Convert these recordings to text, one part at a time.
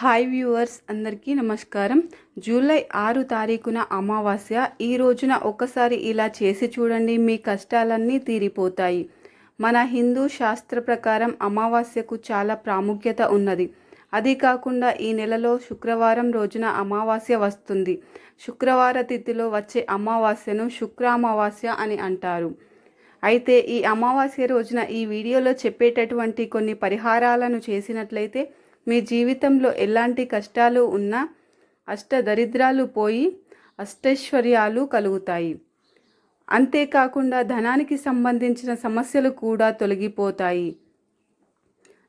Hi viewers అందరికీ నమస్కారం. July ఆరు తారీఖున అమావాస్య. ఈ రోజున ఒకసారి ఇలా చేసి చూడండి మీ కష్టాలన్నీ తీరిపోతాయి. మన హిందూ శాస్త్ర ప్రకారం అమావాస్యకు చాలా ప్రాముఖ్యత ఉన్నది. అది కాకుండా ఈ నెలలో శుక్రవారం రోజున అమావాస్య వస్తుంది. శుక్రవార తిథిలో వచ్చే అమావాస్యను శుక్ర అమావాస్య అని అంటారు. అయితే ఈ అమావాస్య రోజున ఈ వీడియోలో చెప్పేటటువంటి కొన్ని పరిహారాలను చేసినట్లయితే మీ జీవితంలో ఎలాంటి కష్టాలు ఉన్నా అష్ట దరిద్రాలు పోయి అష్టైశ్వర్యాలు కలుగుతాయి. అంతేకాకుండా ధనానికి సంబంధించిన సమస్యలు కూడా తొలగిపోతాయి.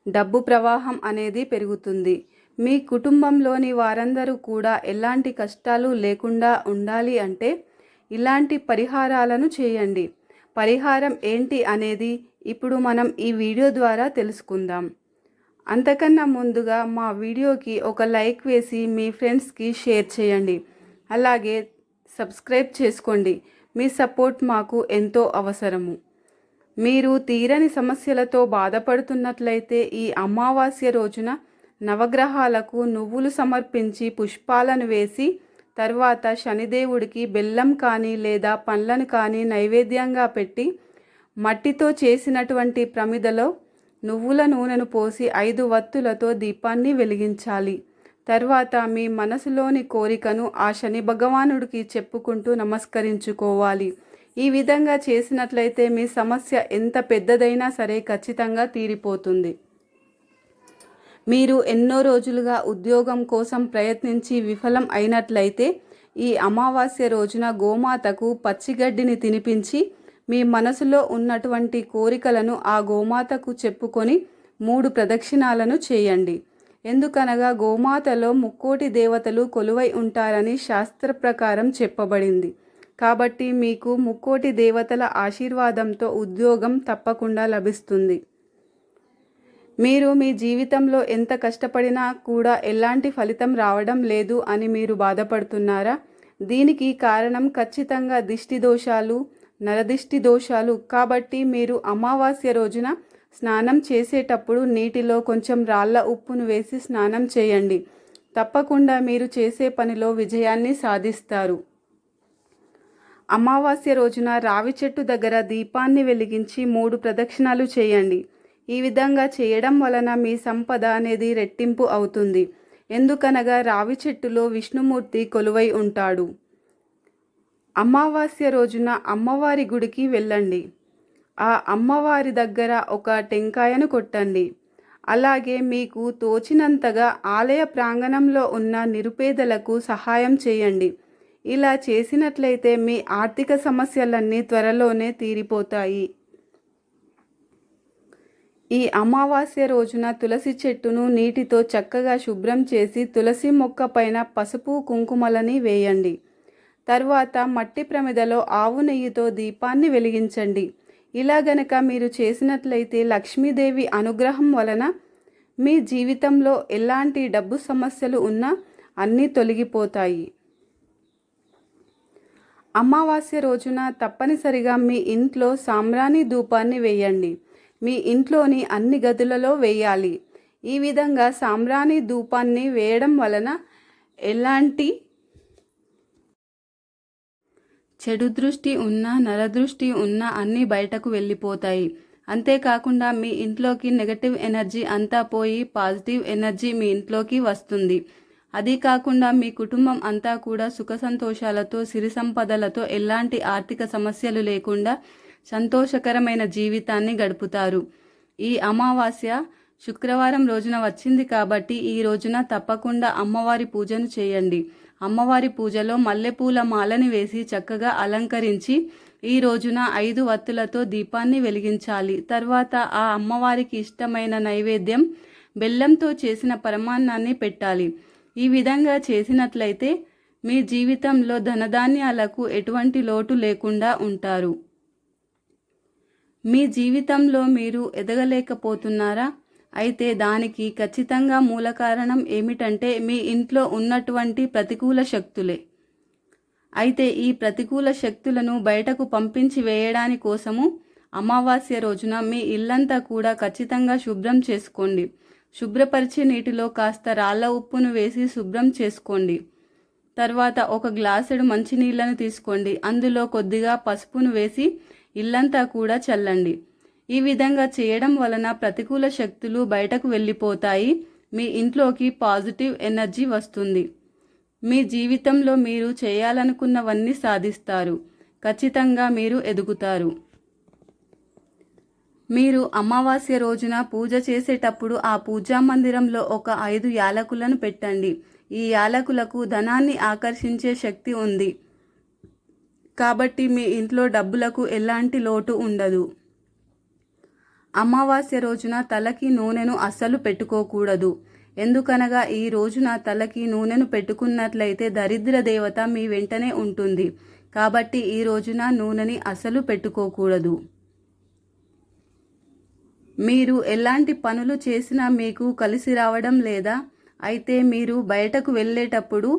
డబ్బు ప్రవాహం అనేది పెరుగుతుంది. మీ కుటుంబంలోని వారందరూ కూడా ఎలాంటి కష్టాలు లేకుండా ఉండాలి అంటే ఇలాంటి పరిహారాలను చేయండి. పరిహారం ఏంటి అనేది ఇప్పుడు మనం ఈ వీడియో ద్వారా తెలుసుకుందాం. అంతకన్నా ముందుగా మా వీడియోకి ఒక లైక్ వేసి మీ ఫ్రెండ్స్కి షేర్ చేయండి. అలాగే సబ్స్క్రైబ్ చేసుకోండి. మీ సపోర్ట్ మాకు ఎంతో అవసరము. మీరు తీరని సమస్యలతో బాధపడుతున్నట్లయితే ఈ అమావాస్య రోజున నవగ్రహాలకు నువ్వులు సమర్పించి పుష్పాలను వేసి తర్వాత శనిదేవుడికి బెల్లం కానీ లేదా పండ్లను కానీ నైవేద్యంగా పెట్టి మట్టితో చేసినటువంటి ప్రమిదలో నువ్వుల నూనెను పోసి ఐదు వత్తులతో దీపాన్ని వెలిగించాలి. తర్వాత మీ మనసులోని కోరికను ఆ శని భగవానుడికి చెప్పుకుంటూ నమస్కరించుకోవాలి. ఈ విధంగా చేసినట్లయితే మీ సమస్య ఎంత పెద్దదైనా సరే ఖచ్చితంగా తీరిపోతుంది. మీరు ఎన్నో రోజులుగా ఉద్యోగం కోసం ప్రయత్నించి విఫలం అయినట్లయితే ఈ అమావాస్య రోజున గోమాతకు పచ్చిగడ్డిని తినిపించి మీ మనసులో ఉన్నటువంటి కోరికలను ఆ గోమాతకు చెప్పుకొని మూడు ప్రదక్షిణాలను చేయండి. ఎందుకనగా గోమాతలో ముక్కోటి దేవతలు కొలువై ఉంటారని శాస్త్ర ప్రకారం చెప్పబడింది. కాబట్టి మీకు ముక్కోటి దేవతల ఆశీర్వాదంతో ఉద్యోగం తప్పకుండా లభిస్తుంది. మీరు మీ జీవితంలో ఎంత కష్టపడినా కూడా ఎలాంటి ఫలితం రావడం లేదు అని మీరు బాధపడుతున్నారా? దీనికి కారణం ఖచ్చితంగా దిష్టి దోషాలు నరదిష్టి దోషాలు. కాబట్టి మీరు అమావాస్య రోజున స్నానం చేసేటప్పుడు నీటిలో కొంచెం రాళ్ళ ఉప్పును వేసి స్నానం చేయండి. తప్పకుండా మీరు చేసే పనిలో విజయాన్ని సాధిస్తారు. అమావాస్య రోజున రావి చెట్టు దగ్గర దీపాన్ని వెలిగించి మూడు ప్రదక్షిణాలు చేయండి. ఈ విధంగా చేయడం వలన మీ సంపద అనేది రెట్టింపు అవుతుంది. ఎందుకనగా రావి చెట్టులో విష్ణుమూర్తి కొలువై ఉంటాడు. అమావాస్య రోజున అమ్మవారి గుడికి వెళ్ళండి. ఆ అమ్మవారి దగ్గర ఒక టెంకాయను కొట్టండి. అలాగే మీకు తోచినంతగా ఆలయ ప్రాంగణంలో ఉన్న నిరుపేదలకు సహాయం చేయండి. ఇలా చేసినట్లయితే మీ ఆర్థిక సమస్యలన్నీ త్వరలోనే తీరిపోతాయి. ఈ అమావాస్య రోజున తులసి చెట్టును నీటితో చక్కగా శుభ్రం చేసి తులసి మొక్క పైన పసుపు కుంకుమలని వేయండి. తర్వాత మట్టి ప్రమిదలో ఆవు నెయ్యితో దీపాన్ని వెలిగించండి. ఇలా గనక మీరు చేసినట్లయితే లక్ష్మీదేవి అనుగ్రహం వలన మీ జీవితంలో ఎలాంటి డబ్బు సమస్యలు ఉన్నా అన్నీ తొలగిపోతాయి. అమావాస్య రోజున తప్పనిసరిగా మీ ఇంట్లో సాంబ్రాణి ధూపాన్ని వేయండి. మీ ఇంట్లోని అన్ని గదులలో వేయాలి. ఈ విధంగా సాంబ్రాణి ధూపాన్ని వేయడం వలన ఎలాంటి చెడు దృష్టి ఉన్న నరదృష్టి ఉన్నా అన్నీ బయటకు వెళ్ళిపోతాయి. అంతేకాకుండా మీ ఇంట్లోకి నెగటివ్ ఎనర్జీ అంతా పోయి పాజిటివ్ ఎనర్జీ మీ ఇంట్లోకి వస్తుంది. అది కాకుండా మీ కుటుంబం అంతా కూడా సుఖ సంతోషాలతో సిరి సంపదలతో ఎలాంటి ఆర్థిక సమస్యలు లేకుండా సంతోషకరమైన జీవితాన్ని గడుపుతారు. ఈ అమావాస్య శుక్రవారం రోజున వచ్చింది కాబట్టి ఈ రోజున తప్పకుండా అమ్మవారి పూజను చేయండి. అమ్మవారి పూజలో మల్లెపూల మాలని వేసి చక్కగా అలంకరించి ఈ రోజున ఐదు వత్తులతో దీపాన్ని వెలిగించాలి. తర్వాత ఆ అమ్మవారికి ఇష్టమైన నైవేద్యం బెల్లంతో చేసిన పరమాన్నాన్ని పెట్టాలి. ఈ విధంగా చేసినట్లయితే మీ జీవితంలో ధనధాన్యాలకు ఎటువంటి లోటు లేకుండా ఉంటారు. మీ జీవితంలో మీరు ఎదగలేకపోతున్నారా? అయితే దానికి ఖచ్చితంగా మూల కారణం ఏమిటంటే మీ ఇంట్లో ఉన్నటువంటి ప్రతికూల శక్తులే. అయితే ఈ ప్రతికూల శక్తులను బయటకు పంపించి వేయడాని కోసము అమావాస్య రోజున మీ ఇల్లంతా కూడా ఖచ్చితంగా శుభ్రం చేసుకోండి. శుభ్రపరిచే నీటిలో కాస్త రాళ్ళ ఉప్పును వేసి శుభ్రం చేసుకోండి. తర్వాత ఒక గ్లాసుడు మంచినీళ్ళను తీసుకోండి. అందులో కొద్దిగా పసుపును వేసి ఇల్లంతా కూడా చల్లండి. ఈ విధంగా చేయడం వలన ప్రతికూల శక్తులు బయటకు వెళ్ళిపోతాయి. మీ ఇంట్లోకి పాజిటివ్ ఎనర్జీ వస్తుంది. మీ జీవితంలో మీరు చేయాలనుకున్నవన్నీ సాధిస్తారు. ఖచ్చితంగా మీరు ఎదుగుతారు. మీరు అమావాస్య రోజున పూజ చేసేటప్పుడు ఆ పూజా మందిరంలో ఒక ఐదు యాలకులను పెట్టండి. ఈ యాలకులకు ధనాన్ని ఆకర్షించే శక్తి ఉంది. కాబట్టి మీ ఇంట్లో డబ్బులకు ఎలాంటి లోటు ఉండదు. అమావాస్య రోజున తలకి నూనెను అస్సలు పెట్టుకోకూడదు. ఎందుకనగా ఈ రోజున తలకి నూనెను పెట్టుకున్నట్లయితే దరిద్ర దేవత మీ వెంటనే ఉంటుంది. కాబట్టి ఈ రోజున నూనెని అసలు పెట్టుకోకూడదు. మీరు ఎలాంటి పనులు చేసినా మీకు కలిసి రావడం లేదా? అయితే మీరు బయటకు వెళ్ళేటప్పుడు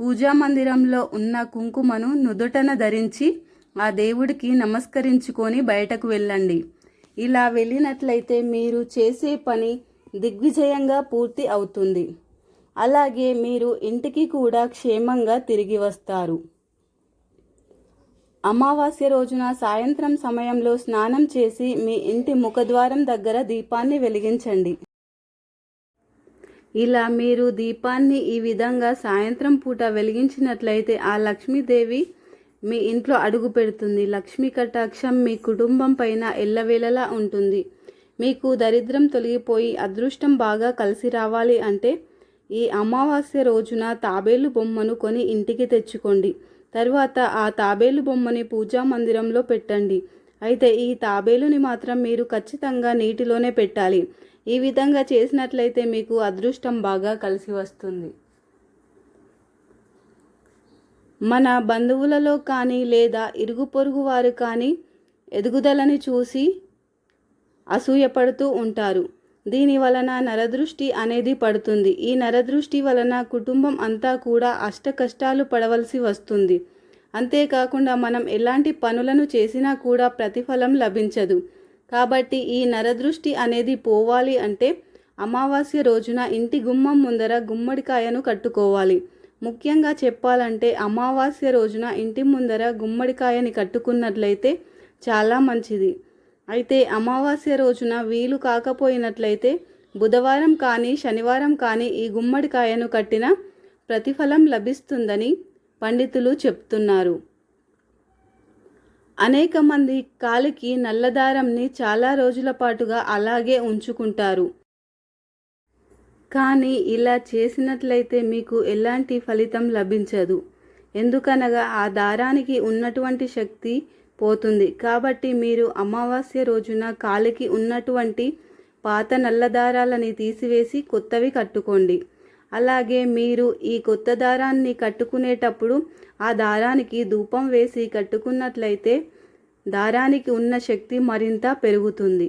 పూజా మందిరంలో ఉన్న కుంకుమను నుదుటన ధరించి ఆ దేవుడికి నమస్కరించుకొని బయటకు వెళ్ళండి. ఇలా వెళ్ళినట్లయితే మీరు చేసే పని దిగ్విజయంగా పూర్తి అవుతుంది. అలాగే మీరు ఇంటికి కూడా క్షేమంగా తిరిగి వస్తారు. అమావాస్య రోజున సాయంత్రం సమయంలో స్నానం చేసి మీ ఇంటి ముఖద్వారం దగ్గర దీపాన్ని వెలిగించండి. ఇలా మీరు దీపాన్ని ఈ విధంగా సాయంత్రం పూట వెలిగించినట్లయితే ఆ లక్ష్మీదేవి మీ ఇంట్లో అడుగు పెడుతుంది. లక్ష్మీ కటాక్షం మీ కుటుంబం పైన ఎల్లవేళలా ఉంటుంది. మీకు దరిద్రం తొలగిపోయి అదృష్టం బాగా కలిసి రావాలి అంటే ఈ అమావాస్య రోజున తాబేలు బొమ్మను కొని ఇంటికి తెచ్చుకోండి. తర్వాత ఆ తాబేలు బొమ్మని పూజా మందిరంలో పెట్టండి. అయితే ఈ తాబేలుని మాత్రం మీరు ఖచ్చితంగా నీటిలోనే పెట్టాలి. ఈ విధంగా చేసినట్లయితే మీకు అదృష్టం బాగా కలిసి వస్తుంది. మన బంధువులలో కానీ లేదా ఇరుగు పొరుగు వారు కానీ ఎదుగుదలని చూసి అసూయపడుతూ ఉంటారు. దీని వలన నరదృష్టి అనేది పడుతుంది. ఈ నరదృష్టి వలన కుటుంబం అంతా కూడా అష్ట కష్టాలు పడవలసి వస్తుంది. అంతేకాకుండా మనం ఎలాంటి పనులను చేసినా కూడా ప్రతిఫలం లభించదు. కాబట్టి ఈ నరదృష్టి అనేది పోవాలి అంటే అమావాస్య రోజున ఇంటి గుమ్మం ముందర గుమ్మడికాయను కట్టుకోవాలి. ముఖ్యంగా చెప్పాలంటే అమావాస్య రోజున ఇంటి ముందర గుమ్మడికాయని కట్టుకున్నట్లయితే చాలా మంచిది. అయితే అమావాస్య రోజున వీలు కాకపోయినట్లయితే బుధవారం కానీ శనివారం కానీ ఈ గుమ్మడికాయను కట్టిన ప్రతిఫలం లభిస్తుందని పండితులు చెప్తున్నారు. అనేక మంది కాలికి నల్లదారంని చాలా రోజుల పాటుగా అలాగే ఉంచుకుంటారు. కానీ ఇలా చేసినట్లయితే మీకు ఎలాంటి ఫలితం లభించదు. ఎందుకనగా ఆ దారానికి ఉన్నటువంటి శక్తి పోతుంది. కాబట్టి మీరు అమావాస్య రోజున కాలికి ఉన్నటువంటి పాత నల్ల దారాలని తీసివేసి కొత్తవి కట్టుకోండి. అలాగే మీరు ఈ కొత్త దారాన్ని కట్టుకునేటప్పుడు ఆ దారానికి ధూపం వేసి కట్టుకున్నట్లయితే దారానికి ఉన్న శక్తి మరింత పెరుగుతుంది.